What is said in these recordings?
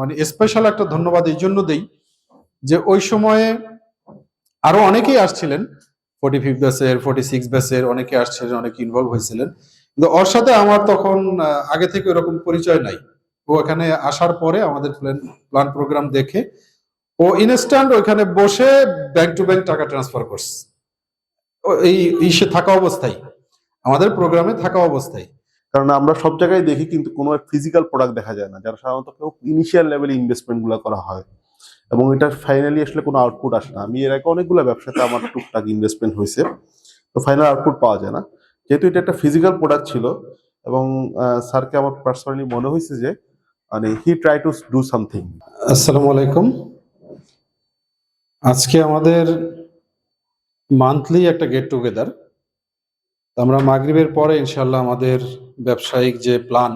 মানে স্পেশাল একটা ধন্যবাদ এই জন্য দেই যে ওই সময়ে আরও অনেকেই আসছিলেন ফোর্টি ফিফ ব্যাচের ফোর্টি সিক্স ব্যাচের অনেকে আসছিলেন, অনেকে ইনভলভ হয়েছিলেন। কিন্তু ওর সাথে আমার তখন আগে থেকে ওরকম পরিচয় নাই। ও এখানে আসার পরে আমাদের প্ল্যান প্ল্যান প্রোগ্রাম দেখে ও ইনস্ট্যান্ট ওইখানে বসে ব্যাংক টু ব্যাংক টাকা ট্রান্সফার করছে। এই ইসে থাকা অবস্থায়, আমাদের প্রোগ্রামে থাকা অবস্থায়। কারণ আমরা সব জায়গায় দেখি কিন্তু কোনো ফিজিক্যাল প্রোডাক্ট দেখা যায় না, যারা সাধারণত কেউ ইনিশিয়াল লেভেলে ইনভেস্টমেন্টগুলো করা হয়। এবং এটা ফাইনালি আসলে কোনো আউটপুট আসে না। আমি এর আগে অনেকগুলো ব্যবসাতে আমার টুকটাক ইনভেস্টমেন্ট হয়েছে, তো ফাইনাল আউটপুট পাওয়া যায় না। যেহেতু এটা একটা ফিজিক্যাল প্রোডাক্ট ছিল এবং স্যারকে আমার পার্সোনালি মনে হয়েছে যে মানে he try to do something আসসালামু আলাইকুম। আজকে আমাদের মান্থলি একটা গেট টুগেদার আমরা মাগরিবের পরে ইনশাল্লাহ আমাদের ব্যবসায়িক যে প্ল্যান,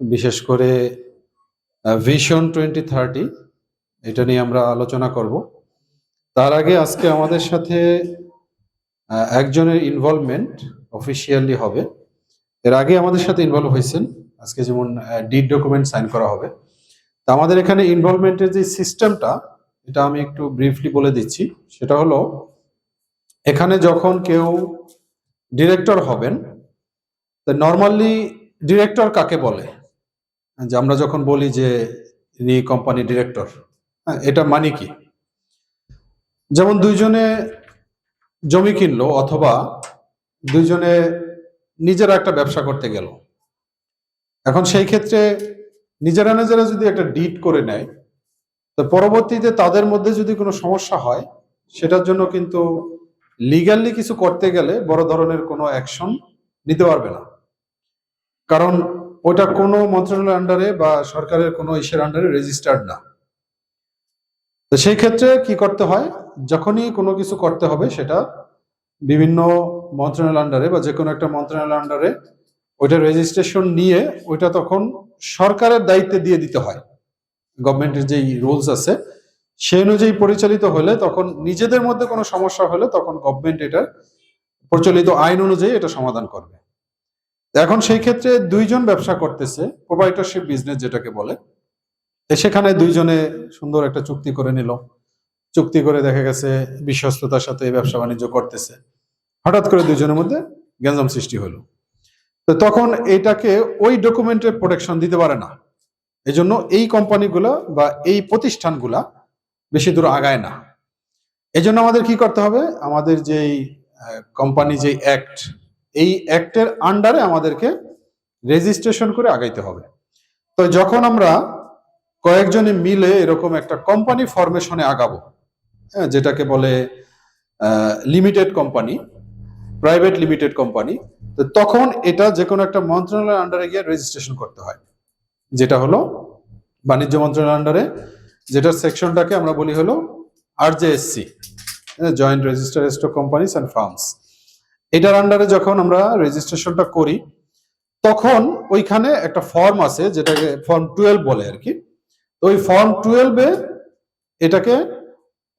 বিশেষ করে ভিশন টোয়েন্টি থার্টি এটা নিয়ে আমরা আলোচনা করব। তার আগে আজকে আমাদের সাথে একজনের ইনভলভমেন্ট অফিসিয়ালি হবে। এর আগে আমাদের সাথে ইনভলভ হয়েছেন। আজকে যেমন ডিড ডকুমেন্ট সাইন করা হবে। তা আমাদের এখানে ইনভলভমেন্টের যে সিস্টেমটা এটা আমি একটু ব্রিফলি বলে দিচ্ছি। সেটা হলো, এখানে যখন কেউ ডিরেক্টর হবেন। তা নর্মালি ডিরেক্টর কাকে বলে? যে আমরা যখন বলি যে ইনি কোম্পানি ডিরেক্টর হ্যাঁ এটা মানে কি? যেমন দুইজনে জমি কিনলো অথবা দুইজনে নিজেরা একটা ব্যবসা করতে গেল। এখন সেই ক্ষেত্রে নিজেরা নিজেরা যদি একটা ডিট করে নেয়, তো পরবর্তীতে তাদের মধ্যে যদি কোনো সমস্যা হয়, সেটার জন্য কিন্তু লিগ্যালি কিছু করতে গেলে বড় ধরনের কোনো অ্যাকশন নিতে পারবে না। কারণ ওটা কোনো মন্ত্রণালয়ের আন্ডারে বা সরকারের কোনো ইসের আন্ডারে রেজিস্টার্ড না। তো সেই ক্ষেত্রে কি করতে হয়? যখনই কোনো কিছু করতে হবে সেটা বিভিন্ন মন্ত্রণালয়ের আন্ডারে বা যে কোনো একটা মন্ত্রণালয়ের আন্ডারে ওইটা রেজিস্ট্রেশন নিয়ে ওইটা তখন সরকারের দায়িত্বে দিয়ে দিতে হয়। গভর্নমেন্টের যেই রুলস আছে সেই অনুযায়ী পরিচালিত হলে তখন নিজেদের মধ্যে কোনো সমস্যা হলে তখন গভর্নমেন্ট এটা প্রচলিত আইন অনুযায়ী এটা সমাধান করবে। এখন সেই ক্ষেত্রে দুইজন ব্যবসা করতেছে প্রোভাইডারশিপ বিজনেস যেটাকে বলে। সেখানে দুইজনে সুন্দর একটা চুক্তি করে নিল। চুক্তি করে দেখা গেছে বিশ্বস্ততার সাথে ব্যবসা বাণিজ্য করতেছে। হঠাৎ করে দুইজনের মধ্যে গ্যাঞ্জাম সৃষ্টি হলো। তো তখন এটাকে ওই ডকুমেন্টের প্রোটেকশন দিতে পারে না। এজন্য এই কোম্পানিগুলা বা এই প্রতিষ্ঠানগুলা বেশি দূর আগায় না। এজন্য আমাদের কি করতে হবে? আমাদের যেই কোম্পানি যে অ্যাক্ট এই অ্যাক্টের আন্ডারে আমাদেরকে রেজিস্ট্রেশন করে আগাইতে হবে। তো যখন আমরা কয়েকজনে মিলে এরকম একটা কোম্পানি ফরমেশনে আগাবো হ্যাঁ যেটাকে বলে limited company private limited company তো তখন এটা যে কোনো একটা মন্ত্রণালয়ের আন্ডারে গিয়ে রেজিস্ট্রেশন করতে হয়। যেটা হলো বাণিজ্য মন্ত্রণালয়ের আন্ডারে যেটার সেকশনটাকে আমরা বলি হলো RJSC joint register stock companies and firms এটার আন্ডারে যখন আমরা রেজিস্ট্রেশনটা করি, তখন ওইখানে একটা ফর্ম আছে, যেটাকে ফর্ম টুয়েলভ বলে আর কি। ওই ফর্ম টুয়েলভে এটাকে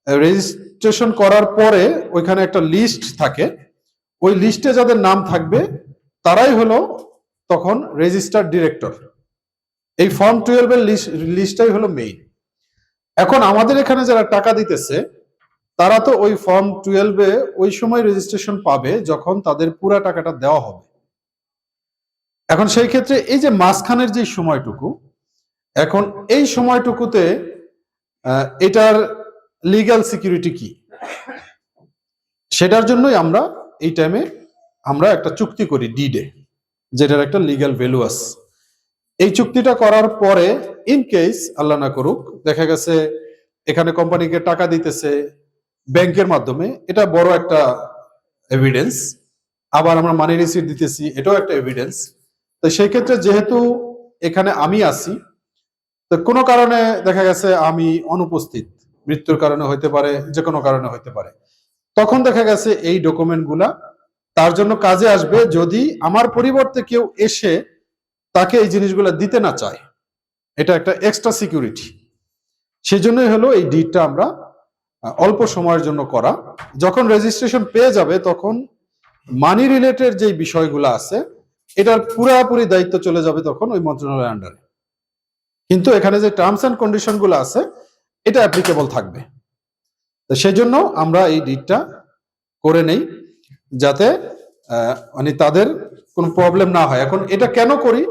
রেজিস্ট্রেশন করার পরে ওইখানে একটা লিস্ট থাকে। ওই লিস্টে যাদের নাম থাকবে, তারাই হলো তখন রেজিস্টার্ড ডিরেক্টর এই ফর্ম টুয়েলভের লিস্ট লিস্টটাই হলো মেইন এখন আমাদের এখানে যারা টাকা দিতেছে, তারা তো ওই ফর্ম টুয়েলভে ওই সময় রেজিস্ট্রেশন পাবে যখন তাদের পুরা টাকাটা দেওয়া হবে। এখন সেই ক্ষেত্রে এই যে মাঝখানের যে সময়টুকু, এখন এই সময়টুকুতে এটার লিগ্যাল সিকিউরিটি কি? সেটার জন্যই আমরা এই টাইমে আমরা একটা চুক্তি করি ডিডে যেটার একটা লিগ্যাল ভ্যালু আছে এই চুক্তিটা করার পরে ইন কেস আল্লাহ না করুক, দেখা গেছে এখানে কোম্পানিকে টাকা দিতেছে ব্যাংকের মাধ্যমে, এটা বড় একটা এভিডেন্স আবার আমরা মানি রিসিট দিতেছি, এটাও একটা এভিডেন্স তো সেই ক্ষেত্রে যেহেতু এখানে আমি আছি, তো কোনো কারণে দেখা গেছে আমি অনুপস্থিত। মৃত্যুর কারণে হইতে পারে যে কোনো কারণে হইতে পারে। তখন দেখা গেছে এই ডকুমেন্টগুলা তার জন্য কাজে আসবে যদি আমার পরিবর্তে কেউ এসে তাকে এই জিনিসগুলো দিতে না চায়। এটা একটা এক্সট্রা সিকিউরিটি সেই জন্যই হলো এই ডিডটা আমরা অল্প সময়ের জন্য করা। যখন রেজিস্ট্রেশন পেয়ে যাবে, তখন মানি রিলেটেড যে বিষয়গুলো আছে, এটার পুরাপুরি দায়িত্ব চলে যাবে তখন ওই মন্ত্রণালয়ের আন্ডারে কিন্তু এখানে যে টার্মস অ্যান্ড কন্ডিশনগুলো আছে, এটা অ্যাপ্লিকেবল থাকবে। তো সেই জন্য আমরা এই ডিটটা করে নেই, যাতে মানে তাদের কোনো প্রবলেম না হয়। এখন এটা কেন করি?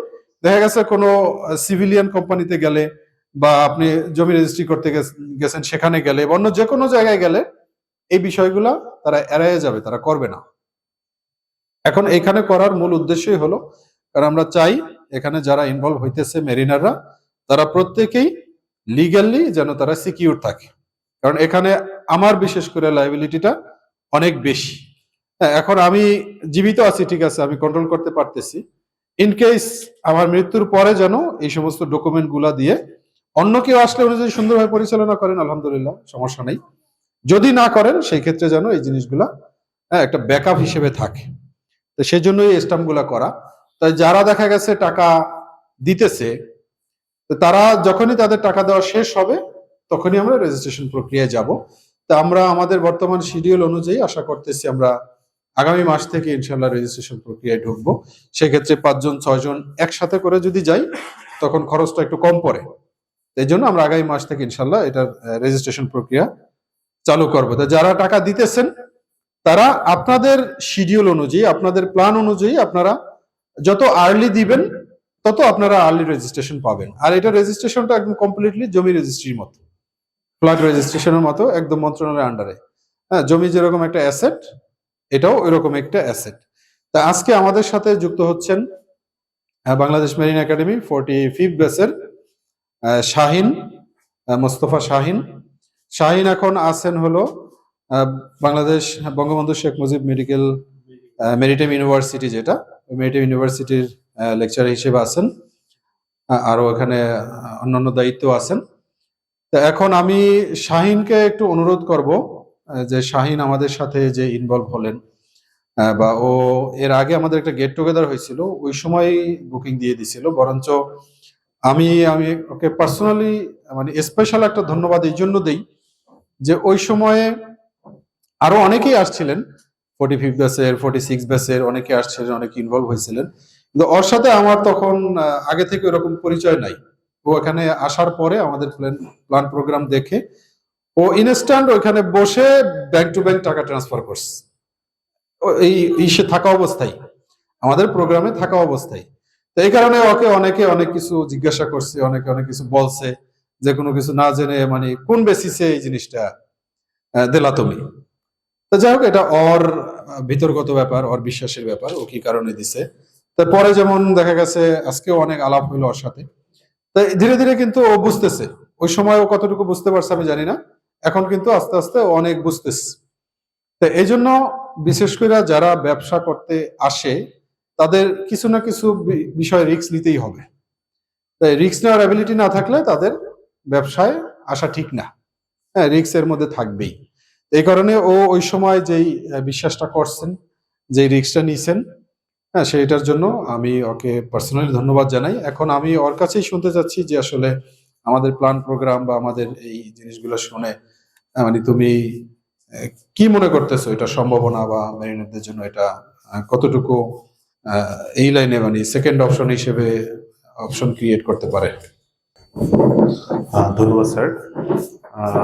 দেখা গেছে কোনো সিভিলিয়ান কোম্পানিতে গেলে বা আপনি জমি রেজিস্ট্রি করতে গেছ- গেছেন সেখানে গেলে বা অন্য যে কোনো জায়গায় গেলে এই বিষয়গুলা তারা এড়াইয়ে যাবে তারা করবে না। এখন এখানে করার মূল উদ্দেশ্যই হলো কারণ আমরা চাই এখানে যারা ইনভলভ হইতেছে মেরিনাররা তারা প্রত্যেকেই লিগ্যালি যেন তারা সিকিউর থাকে। কারণ এখানে আমার বিশেষ করে লাইবিলিটিটা অনেক বেশি। হ্যাঁ, এখন আমি জীবিত আছি ঠিক আছে আমি কন্ট্রোল করতে পারতেছি। ইন কেস আমার মৃত্যুর পরে যেন এই সমস্ত ডকুমেন্টগুলা দিয়ে অন্য কেউ আসলে উনি যদি সুন্দরভাবে পরিচালনা করেন আলহামদুলিল্লাহ সমস্যা নেই। যদি না করেন সেই ক্ষেত্রে যেন এই জিনিসগুলা হ্যাঁ, একটা ব্যাকআপ হিসেবে থাকে। তো সেই জন্যই এই স্টাম্পগুলা করা। তাই যারা দেখা গেছে টাকা দিতেছে তারা যখনই তাদের টাকা দেওয়া শেষ হবে তখনই আমরা রেজিস্ট্রেশন প্রক্রিয়ায় যাব। তা আমরা আমাদের বর্তমান শিডিউল অনুযায়ী আশা করতেছি আমরা আগামী মাস থেকে ইনশাল্লাহ রেজিস্ট্রেশন প্রক্রিয়ায় ঢুকবো। সেক্ষেত্রে পাঁচজন, ছয়জন একসাথে করে যদি যাই, তখন খরচটা একটু কম পড়ে। এই জন্য আমরা আগামী মাস থেকে ইনশাল্লাহ এটার রেজিস্ট্রেশন প্রক্রিয়া চালু করব। তা যারা টাকা দিতেছেন, তারা আপনাদের শিডিউল অনুযায়ী, আপনাদের প্ল্যান অনুযায়ী আপনারা যত আর্লি দিবেন, তত আপনারা আর্লি রেজিস্ট্রেশন পাবেন। আর এটা রেজিস্ট্রেশনটা একদম কমপ্লিটলি জমি রেজিস্ট্রির মতো। ফ্ল্যাট রেজিস্ট্রেশনের মতো, একদম মন্ত্রণালয়ের আন্ডারে হ্যাঁ জমি যেরকম একটা অ্যাসেট এটাও এরকম একটা অ্যাসেট তা আজকে আমাদের সাথে যুক্ত হচ্ছেন Bangladesh marine academy forty fifth ব্যাচের শাহিন মোস্তফা শাহিন। শাহিন এখন আছেন হলো Bangladesh Bangabandhu Sheikh Mujib medical maritime university যেটা মেরিটাইম ইউনিভার্সিটির লেকচার হিসেবে আছেন। আহ, আরও এখানে অন্যান্য দায়িত্ব আছেন। তো এখন আমি শাহিনকে একটু অনুরোধ করব যে শাহিন আমাদের সাথে যে ইনভলভ হলেন বা ও এর আগে আমাদের একটা গেট টুগেদার হয়েছিল, ওই সময় বুকিং দিয়ে দিছিল, বরঞ্চ আমি আমি ওকে পার্সোনালি মানে স্পেশাল একটা ধন্যবাদ এই জন্য দেই যে ওই সময়ে আরও অনেকেই আসছিলেন ফোর্টি ফিফ ব্যাচের ফোর্টি সিক্স ব্যাচের অনেকে আসছিলেন, অনেকে ইনভলভ হয়েছিলেন। কিন্তু ওর সাথে আমার তখন আগে থেকে ওরকম পরিচয় নাই। ও এখানে আসার পরে আমাদের প্ল্যান প্ল্যান প্রোগ্রাম দেখে ও ইনস্ট্যান্ট ওইখানে বসে ব্যাংক টু ব্যাংক টাকা ট্রান্সফার করছে। এই ইসে থাকা অবস্থায়। আমাদের প্রোগ্রামে থাকা অবস্থায়। তো এই কারণে ওকে অনেকে অনেক কিছু জিজ্ঞাসা করছে অনেকে অনেক কিছু বলছে যে কোনো কিছু না জেনে মানে কোন বেসিসে এই জিনিসটা দিলা তুমি? তো যাই হোক এটা আহ, ভিতরগত ব্যাপার ওর বিশ্বাসের ব্যাপার ও কি কারণে দিছে। তারপরে যেমন দেখা গেছে আজকেও অনেক আলাপ হইল ওর সাথে। তাই ধীরে ধীরে কিন্তু ও বুঝতেছে। ওই সময় ও কতটুকু বুঝতে পারছে আমি জানি না। এখন কিন্তু আস্তে আস্তে অনেক বুঝতেছে। তো এই জন্য বিশেষ করে যারা ব্যবসা করতে আসে, তাদের কিছু না কিছু বিষয়ে রিস্ক নিতেই হবে। তাই রিক্স নেওয়ার অ্যাবিলিটি না থাকলে তাদের ব্যবসায় আসা ঠিক না। হ্যাঁ রিস্ক এর মধ্যে থাকবেই। এই কারণে ও ওই সময় যেই বিশ্বাসটা করছেন, যেই রিক্সটা নিছেন হ্যাঁ সেইটার জন্য আমি ওকে পার্সোনালি ধন্যবাদ জানাই। এখন আমি ওর কাছেই শুনতে চাচ্ছি যে আসলে আমাদের প্ল্যান প্রোগ্রাম বা আমাদের এই জিনিসগুলো শুনে মানে তুমি কি মনে করতেছো? এটা সম্ভাবনা বা মেরিনেটদের জন্য এটা কতটুকু এই লাইনে মানে সেকেন্ড অপশন হিসেবে অপশন ক্রিয়েট করতে পারে? ধন্যবাদ স্যার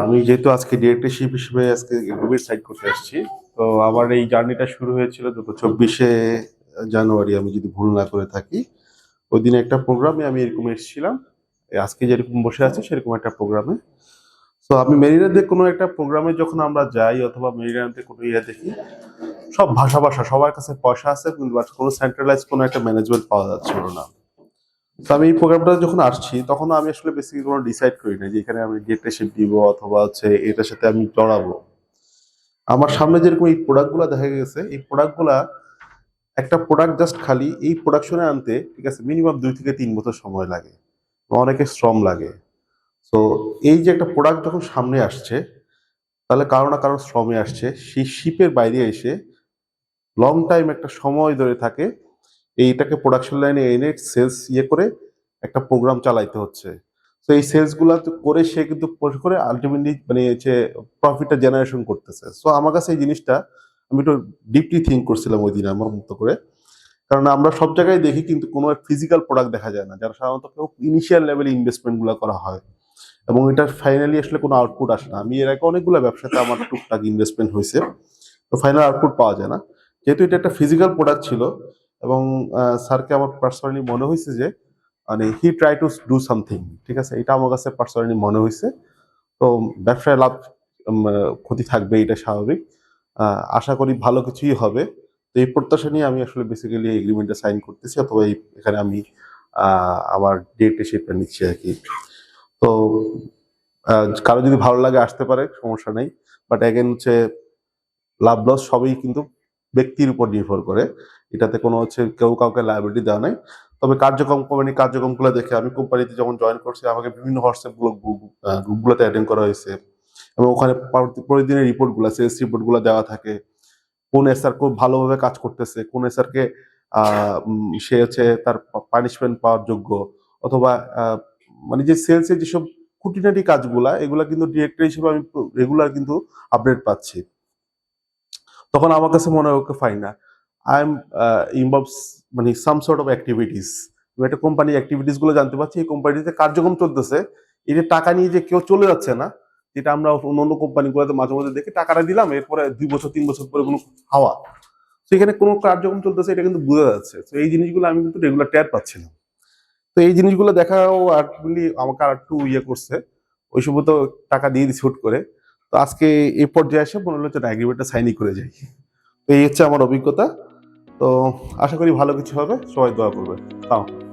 আমি যেহেতু আজকে ডিরেক্টরশিপ হিসেবে আজকে রুবির সাইড করতে আসছি, তো আমার এই জার্নিটা শুরু হয়েছিল দুটো চব্বিশে জানুয়ারি, আমি যদি ভুল না করে থাকি। ওই দিনে একটা প্রোগ্রামে আমি এরকম এসেছিলাম। আজকে যেরকম বসে আছে সেরকম একটা প্রোগ্রামে তো আমি মেরিনাতে কোনো একটা প্রোগ্রামে যখন আমরা যাই অথবা মেরিনাতে কোনো ইয়ে দেখি, সব ভাষা ভাষা, সবার কাছে পয়সা আছে, কিন্তু কোনো সেন্ট্রালাইজ কোনো একটা ম্যানেজমেন্ট পাওয়া যাচ্ছিল না। তো আমি এই প্রোগ্রামটা যখন আসছি, তখন আমি আসলে বেসিক্যালি কোনো ডিসাইড করি না যে এখানে আমি ডিরেক্টরশিপ দিব অথবা হচ্ছে এটার সাথে আমি জড়াবো। আমার সামনে যেরকম এই প্রোডাক্টগুলো দেখা গেছে, এই প্রোডাক্টগুলা একটা প্রোডাক্ট জাস্ট খালি, এই প্রোডাকশনে আনতে ঠিক আছে মিনিমাম দুই থেকে তিন বছর সময় লাগে। অনেকে শ্রম লাগে। তো এই যে একটা প্রোডাক্ট যখন সামনে আসছে, তাহলে কারও না কারও শ্রমে আসছে। সেই শিপের বাইরে এসে লং টাইম একটা সময় ধরে থাকে, এইটাকে প্রোডাকশন লাইনে এনে সেলস ইয়ে করে একটা প্রোগ্রাম চালাইতে হচ্ছে। তো এই সেলসগুলা করে সে কিন্তু করে আলটিমেটলি মানে হচ্ছে প্রফিটটা জেনারেশন করতেছে। সো আমার কাছে এই জিনিসটা, আমি একটু ডিপলি থিঙ্ক করছিলাম ওই দিন আমার মতো করে। কারণ আমরা সব জায়গায় দেখি কিন্তু কোনো ফিজিক্যাল প্রোডাক্ট দেখা যায় না, যারা সাধারণত কেউ ইনিশিয়াল লেভেলে ইনভেস্টমেন্টগুলো করা হয়। এবং এটা ফাইনালি আসলে কোনো আউটপুট আসে না। আমি এর আগে অনেকগুলো ব্যবসাতে আমার টুকটাক ইনভেস্টমেন্ট হয়েছে, তো ফাইনাল আউটপুট পাওয়া যায় না। যেহেতু এটা একটা ফিজিক্যাল প্রোডাক্ট ছিল এবং স্যারকে আমার পার্সোনালি মনে হয়েছে যে মানে he try to do something ঠিক আছে? এটা আমার কাছে পার্সোনালি মনে হয়েছে। তো ব্যবসায় লাভ ক্ষতি থাকবে, এটা স্বাভাবিক। আশা করি ভালো কিছুই হবে। তো এই প্রত্যাশা নিয়ে আমি আসলে বেসিক্যালি এগ্রিমেন্টে সাইন করতেছি, অথবা এখানে আমি আমার ডেট সেটা নিচ্ছি আর কি। তো কারও যদি ভালো লাগে আসতে পারে, সমস্যা নেই। বাট অ্যাগেন হচ্ছে লাভ লস সবই কিন্তু ব্যক্তির উপর নির্ভর করে। এটাতে কোনো হচ্ছে কেউ কাউকে লাইবিলিটি দেওয়া নাই। তবে কার্যক্রম কোম্পানি কার্যক্রমগুলো দেখে আমি কোম্পানিতে যখন জয়েন করছি, আমাকে বিভিন্ন হোয়াটসঅ্যাপ গ্রুপ গ্রুপগুলোতে অ্যাটেন্ড করা হয়েছে। এবং ওখানে প্রতিদিনের রিপোর্টগুলো সেলস রিপোর্টগুলো দেওয়া থাকে। কোন এসআর খুব ভালোভাবে কাজ করতেছে, কোন এসআরকে সে হচ্ছে তার পানিশমেন্ট পাওয়ার যোগ্য অথবা মানে যে সেলসের যেসব খুঁটিনাটি কাজগুলা, এগুলা কিন্তু ডিরেক্টর হিসেবে আমি রেগুলার কিন্তু আপডেট পাচ্ছি। তখন আমার কাছে মনে হয় ওকে ফাইন না। আই এম ইনভলভ মানে সাম সর্ট অফ অ্যাক্টিভিটিস একটা কোম্পানির অ্যাক্টিভিটিসগুলো জানতে পারছি, এই কোম্পানিতে কার্যক্রম চলতেছে। যে টাকা নিয়ে যে কেউ চলে যাচ্ছে না যেটা আমরা অন্য অন্য কোম্পানিগুলোতে মাঝে মাঝে দেখি, টাকাটা দিলাম, এরপরে দুই বছর, তিন বছর পরে কোনো হাওয়া। সেখানে কোনো কার্যক্রম চলতেছে, এটা কিন্তু বোঝা যাচ্ছে। তো এই জিনিসগুলো আমি কিন্তু রেগুলার ট্যার না। তো এই জিনিসগুলো দেখাও আর্টফুলি আমাকে আর একটু ইয়ে করছে। ওই সময় তো টাকা দিয়ে দিচ্ছি হুট করে। তো আজকে এই পর্যায়ে এসে মনে হলো যে এগ্রিমেন্টটা সাইনই করে যাই। তো এই হচ্ছে আমার অভিজ্ঞতা। তো আশা করি ভালো কিছু হবে। সবাই দোয়া করবে। তাও।